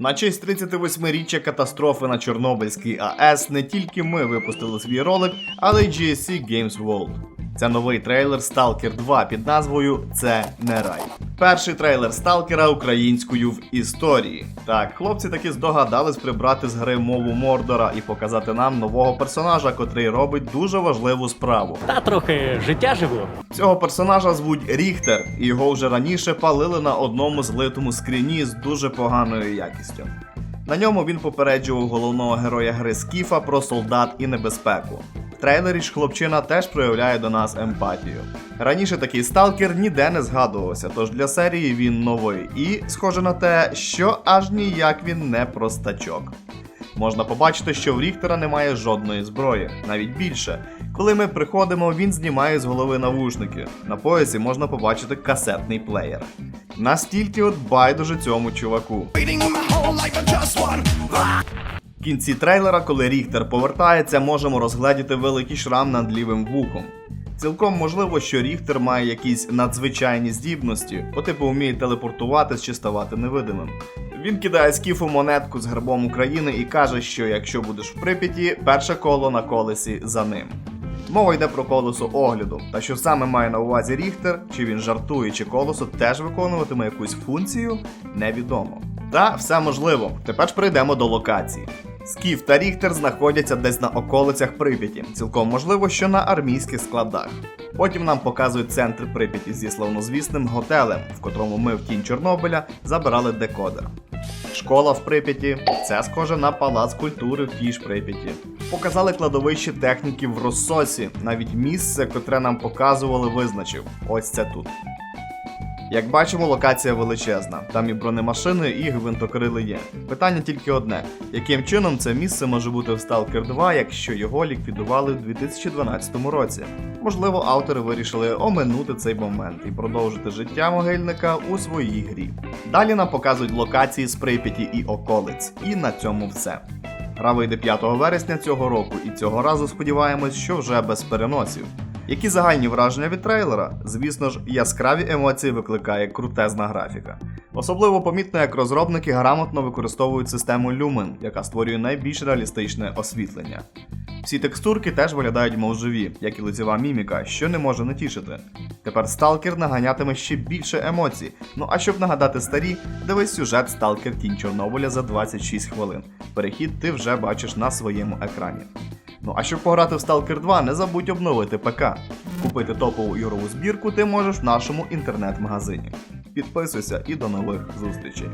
На честь 38-річчя катастрофи на Чорнобильській АЕС не тільки ми випустили свій ролик, але й GSC Games World. Це новий трейлер Stalker 2 під назвою Це не рай. Перший трейлер Сталкера українською в історії. Так, хлопці таки здогадались прибрати з гри мову Мордора і показати нам нового персонажа, котрий робить дуже важливу справу. Та трохи життя живу. Цього персонажа звуть Ріхтер, і його вже раніше палили на одному злитому скріні з дуже поганою якістю. На ньому він попереджував головного героя гри Скіфа про солдат і небезпеку. В трейлері ж хлопчина теж проявляє до нас емпатію. Раніше такий сталкер ніде не згадувався, тож для серії він новий, і схоже на те, що аж ніяк він не простачок. Можна побачити, що в Ріхтера немає жодної зброї, навіть більше. Коли ми приходимо, він знімає з голови навушники. На поясі можна побачити касетний плеєр. Настільки от байдуже цьому чуваку. В кінці трейлера, коли Ріхтер повертається, можемо розгледіти великий шрам над лівим вухом. Цілком можливо, що Ріхтер має якісь надзвичайні здібності, по типу вміє телепортуватись чи ставати невидимим. Він кидає скіфу монетку з гербом України і каже, що якщо будеш в Прип'яті, перше коло на колесі за ним. Мова йде про колесо огляду, та що саме має на увазі Ріхтер, чи він жартує, чи колесо теж виконуватиме якусь функцію, невідомо. Та все можливо. Тепер прийдемо до локації. Скіф та Ріхтер знаходяться десь на околицях Прип'яті, цілком можливо, що на армійських складах. Потім нам показують центр Прип'яті зі славнозвісним готелем, в котрому ми в тінь Чорнобиля забирали декодер. Школа в Прип'яті це схоже на палац культури в тій ж Прип'яті. Показали кладовище техніків в Россосі, навіть місце, котре нам показували, визначив. Ось це тут. Як бачимо, локація величезна. Там і бронемашини, і гвинтокрили є. Питання тільки одне: яким чином це місце може бути в Stalker 2, якщо його ліквідували в 2012 році? Можливо, автори вирішили оминути цей момент і продовжити життя могильника у своїй грі. Далі нам показують локації з Прип'яті і околиць, і на цьому все. Гра вийде 5 вересня цього року, і цього разу сподіваємось, що вже без переносів. Які загальні враження від трейлера? Звісно ж, яскраві емоції викликає крутезна графіка. Особливо помітно, як розробники грамотно використовують систему Lumen, яка створює найбільш реалістичне освітлення. Всі текстурки теж виглядають мов живі, як і лицева міміка, що не може не тішити. Тепер сталкер наганятиме ще більше емоцій. Ну а щоб нагадати старі, дивись сюжет Сталкер Тінь Чорнобиля за 26 хвилин. Перехід ти вже бачиш на своєму екрані. Ну а щоб пограти в Stalker 2, не забудь обновити ПК. Купити топову ігрову збірку ти можеш в нашому інтернет-магазині. Підписуйся і до нових зустрічей.